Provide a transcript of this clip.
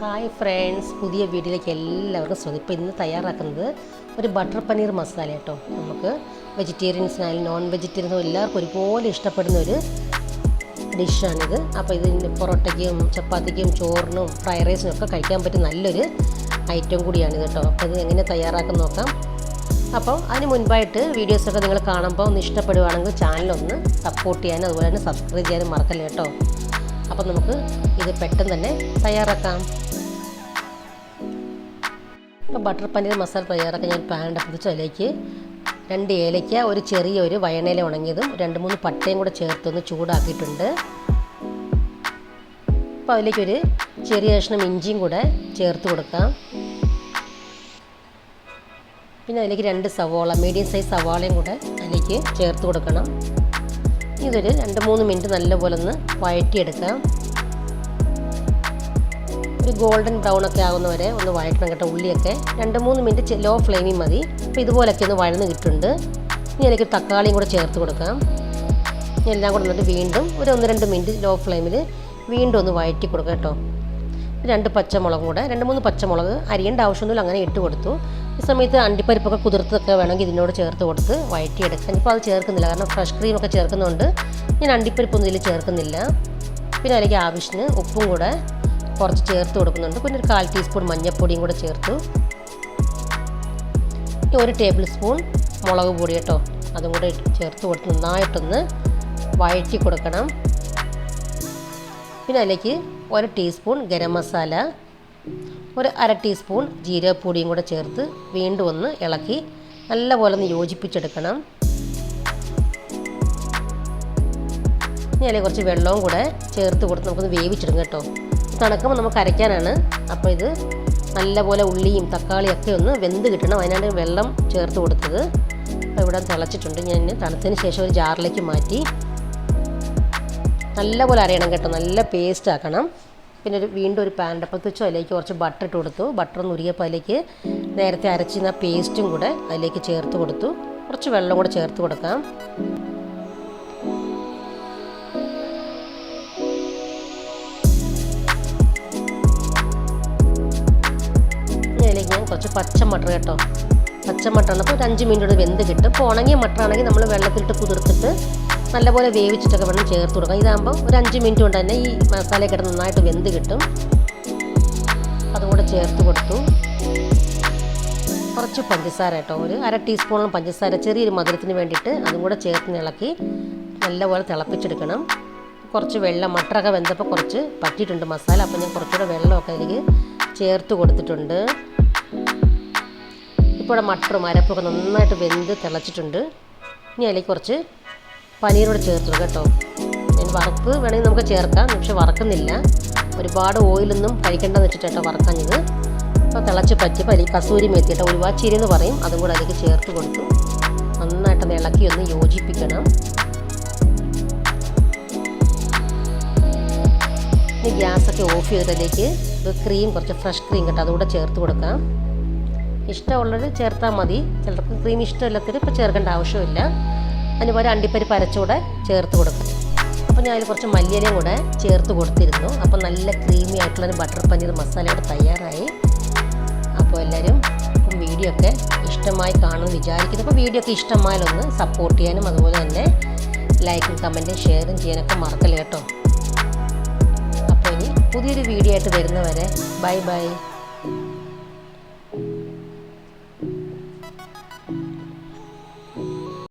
Hi friends പുതിയ വീഡിയോയിലേക്ക് എല്ലാവർക്കും സ്വാഗതം. ഇപ്പോൾ ഇന്ന് തയ്യാറാക്കുന്നത് ഒരു ബട്ടർ പനീർ മസാല കേട്ടോ നമുക്ക് വെജിറ്റേറിയൻസിനായാലും നോൺ വെജിറ്റേറിയൻസും എല്ലാവർക്കും ഒരുപോലെ ഇഷ്ടപ്പെടുന്ന ഒരു ഡിഷാണിത് അപ്പോൾ ഇതിന്റെ പൊറോട്ടയ്ക്കും ചപ്പാത്തിക്കും ചോറിനും ഫ്രൈഡ് റൈസിനും ഒക്കെ കഴിക്കാൻ പറ്റിയ നല്ലൊരു ഐറ്റം കൂടിയാണിത് കേട്ടോ. അപ്പോൾ ഇത് എങ്ങനെ തയ്യാറാക്കാൻ നോക്കാം. അപ്പോൾ അതിന് മുൻപായിട്ട് വീഡിയോസൊക്കെ നിങ്ങൾ കാണുമ്പോൾ ഒന്ന് ഇഷ്ടപ്പെടുവാണെങ്കിൽ ചാനലൊന്ന് സപ്പോർട്ട് ചെയ്യാനും അതുപോലെ തന്നെ സബ്സ്ക്രൈബ് ചെയ്യാനും മറക്കല്ലേ കേട്ടോ. അപ്പോൾ നമുക്ക് ഇത് പെട്ടെന്ന് തന്നെ തയ്യാറാക്കാം. അപ്പോൾ ബട്ടർ പനീർ മസാല തയ്യാറാക്കാൻ ഞാൻ പാൻ അടുപ്പിച്ച് അതിലേക്ക് രണ്ട് ഏലയ്ക്ക ഒരു ചെറിയ ഒരു വയണയില ഉണങ്ങിയതും രണ്ട് മൂന്ന് പട്ടയും കൂടെ ചേർത്തൊന്ന് ചൂടാക്കിയിട്ടുണ്ട്. അപ്പോൾ അതിലേക്കൊരു ചെറിയ കഷ്ണം ഇഞ്ചിയും കൂടെ ചേർത്ത് കൊടുക്കാം. പിന്നെ അതിലേക്ക് രണ്ട് സവാള മീഡിയം സൈസ് സവാളയും കൂടെ അതിലേക്ക് ചേർത്ത് കൊടുക്കണം. ഇതൊരു രണ്ട് മൂന്ന് മിനിറ്റ് നല്ലപോലെ ഒന്ന് വഴറ്റിയെടുക്കാം. ഒരു ഗോൾഡൻ ബ്രൗൺ ഒക്കെ ആകുന്നവരെ ഒന്ന് വഴറ്റണം കേട്ടോ ഉള്ളിയൊക്കെ. രണ്ട് മൂന്ന് മിനിറ്റ് ലോ ഫ്ലെയിമിൽ മതി. അപ്പോൾ ഇതുപോലൊക്കെ ഒന്ന് വഴന്ന് കിട്ടുന്നുണ്ട്. ഇനി എനിക്ക് തക്കാളിയും കൂടെ ചേർത്ത് കൊടുക്കാം. എല്ലാം കൂടെ എന്നിട്ട് വീണ്ടും ഒരു ഒന്ന് രണ്ട് മിനിറ്റ് ലോ ഫ്ലെയിമിൽ വീണ്ടും ഒന്ന് വഴറ്റി കൊടുക്കാം കേട്ടോ. രണ്ട് പച്ചമുളകും കൂടെ രണ്ട് മൂന്ന് പച്ചമുളക് അരിയേണ്ട ആവശ്യമൊന്നുമില്ല അങ്ങനെ ഇട്ട് കൊടുത്തു. ഈ സമയത്ത് അണ്ടിപ്പരിപ്പൊക്കെ കുതിർത്തൊക്കെ വേണമെങ്കിൽ ഇതിനോട് ചേർത്ത് കൊടുത്ത് വഴറ്റിയെടുക്കാം. ഇപ്പോൾ അത് ചേർക്കുന്നില്ല കാരണം ഫ്രഷ് ക്രീമൊക്കെ ചേർക്കുന്നതുകൊണ്ട് ഞാൻ അണ്ടിപ്പരിപ്പൊന്നും ഇതിൽ ചേർക്കുന്നില്ല. പിന്നെ അതിലേക്ക് ആവശ്യത്തിന് ഉപ്പും കൂടെ കുറച്ച് ചേർത്ത് കൊടുക്കുന്നുണ്ട്. പിന്നെ ഒരു കാൽ ടീസ്പൂൺ മഞ്ഞൾപ്പൊടിയും കൂടെ ചേർത്തു. ഒരു ടേബിൾ സ്പൂൺ മുളക് പൊടി കേട്ടോ അതും കൂടെ ചേർത്ത് കൊടുത്ത് നന്നായിട്ടൊന്ന് വഴറ്റി കൊടുക്കണം. പിന്നെ അതിലേക്ക് ഒരു ടീസ്പൂൺ ഗരം മസാല ഒരു അര ടീസ്പൂൺ ജീരകപ്പൊടിയും കൂടെ ചേർത്ത് വീണ്ടും ഒന്ന് ഇളക്കി നല്ലപോലെ ഒന്ന് യോജിപ്പിച്ചെടുക്കണം. ഇനി അതിലേക്ക് കുറച്ച് വെള്ളവും കൂടെ ചേർത്ത് കൊടുത്ത് നമുക്കൊന്ന് വേവിച്ചിടും കേട്ടോ. തണുക്കുമ്പോൾ നമുക്ക് അരയ്ക്കാനാണ് അപ്പോൾ ഇത് നല്ലപോലെ ഉള്ളിയും തക്കാളിയും ഒക്കെ ഒന്ന് വെന്ത് കിട്ടണം. അതിനാണ് വെള്ളം ചേർത്ത് കൊടുത്തത്. അപ്പോൾ ഇവിടെ തിളച്ചിട്ടുണ്ട്. ഞാൻ തണുത്തതിന് ശേഷം ഒരു ജാറിലേക്ക് മാറ്റി നല്ലപോലെ അറിയണം കേട്ടോ. നല്ല പേസ്റ്റ് ആക്കണം. പിന്നെ ഒരു വീണ്ടും ഒരു പാനിന്റെ അടുപ്പത്ത് വെച്ചു അതിലേക്ക് കുറച്ച് ബട്ടർ ഇട്ട് കൊടുത്തു. ബട്ടർ ഒന്ന് ഉരുകിയപ്പോൾ അതിലേക്ക് നേരത്തെ അരച്ചിരുന്ന പേസ്റ്റും കൂടെ അതിലേക്ക് ചേർത്ത് കൊടുത്തു. കുറച്ച് വെള്ളം കൂടെ ചേർത്ത് കൊടുക്കാം. അതിലേക്ക് ഞാൻ കുറച്ച് പച്ച മട്ടർ കേട്ടോ. പച്ച മട്ടർ ഉള്ളപ്പോൾ ഒരു അഞ്ച് മിനിറ്റ് വെന്ത് കിട്ടും. ഇപ്പോൾ ഉണങ്ങിയ മട്ടർ ആണെങ്കിൽ നമ്മൾ വെള്ളത്തിലിട്ട് കുതിർത്തിട്ട് നല്ലപോലെ വേവിച്ചിട്ടൊക്കെ വേണം ചേർത്ത് കൊടുക്കാം ഇതാകുമ്പോൾ ഒരു അഞ്ച് മിനിറ്റ് കൊണ്ട് തന്നെ ഈ മസാലയൊക്കെ നന്നായിട്ട് വെന്ത് കിട്ടും. അതുകൂടെ ചേർത്ത് കൊടുത്തു. കുറച്ച് പഞ്ചസാര കേട്ടോ. ഒരു അര ടീസ്പൂണോളം പഞ്ചസാര ചെറിയൊരു മധുരത്തിന് വേണ്ടിയിട്ട് അതും കൂടെ ചേർത്ത് ഇളക്കി നല്ലപോലെ തിളപ്പിച്ചെടുക്കണം. കുറച്ച് വെള്ളം മട്ടറൊക്കെ വെന്തപ്പോൾ കുറച്ച് പറ്റിയിട്ടുണ്ട് മസാല. അപ്പോൾ ഞാൻ കുറച്ചുകൂടെ വെള്ളമൊക്കെ അതിലേക്ക് ചേർത്ത് കൊടുത്തിട്ടുണ്ട്. ഇപ്പോൾ മട്ടറും അരപ്പൊക്കെ നന്നായിട്ട് വെന്ത് തിളച്ചിട്ടുണ്ട്. ഇനി അതിലേക്ക് കുറച്ച് പനീരോട് ചേർത്തു കേട്ടോ. ഞാൻ വറുപ്പ് വേണമെങ്കിൽ നമുക്ക് ചേർക്കാം പക്ഷെ വറക്കുന്നില്ല. ഒരുപാട് ഓയിലൊന്നും കഴിക്കേണ്ടെന്ന് വെച്ചിട്ടോ വറക്കാഞ്ഞത് അപ്പോൾ തിളച്ച് പറ്റിയപ്പോൾ അതിലേക്ക് കസൂരി മേത്തിയിട്ട് ഉലുവാച്ചിരി എന്ന് പറയും. അതും കൂടെ അതിലേക്ക് ചേർത്ത് കൊടുത്തു. നന്നായിട്ട് ഇളക്കി ഒന്ന് യോജിപ്പിക്കണം. ഇനി ഗ്യാസൊക്കെ ഓഫ് ചെയ്തതിലേക്ക് ക്രീം കുറച്ച് ഫ്രഷ് ക്രീം കേട്ടോ അതുകൂടെ ചേർത്ത് കൊടുക്കാം. ഇഷ്ടമുള്ളത് ചേർത്താൽ മതി. ചിലർക്ക് ക്രീം ഇഷ്ടമില്ലാത്തവർ ഇപ്പോൾ ചേർക്കേണ്ട ആവശ്യമില്ല. അതിനുപോലെ അണ്ടിപ്പരിപ്പ് അരച്ചുകൂടെ ചേർത്ത് കൊടുക്കും. അപ്പോൾ ഞാൻ അതിൽ കുറച്ച് മല്ലിയിലയും കൂടെ ചേർത്ത് കൊടുത്തിരുന്നു. അപ്പോൾ നല്ല ക്രീമി ആയിട്ടുള്ളൊരു ബട്ടർ പനീർ മസാലയുടെ തയ്യാറായി. അപ്പോൾ എല്ലാവരും വീഡിയോ ഒക്കെ ഇഷ്ടമായി കാണുമെന്ന് വിചാരിക്കുന്നു. അപ്പോൾ വീഡിയോ ഒക്കെ ഇഷ്ടമായാലൊന്ന് സപ്പോർട്ട് ചെയ്യാനും അതുപോലെ തന്നെ ലൈക്കും കമന്റും ഷെയറും ചെയ്യാനൊക്കെ മറക്കല്ല കേട്ടോ? അപ്പോൾ ഇനി പുതിയൊരു വീഡിയോ ആയിട്ട് വരുന്നവരെ ബൈ ബൈ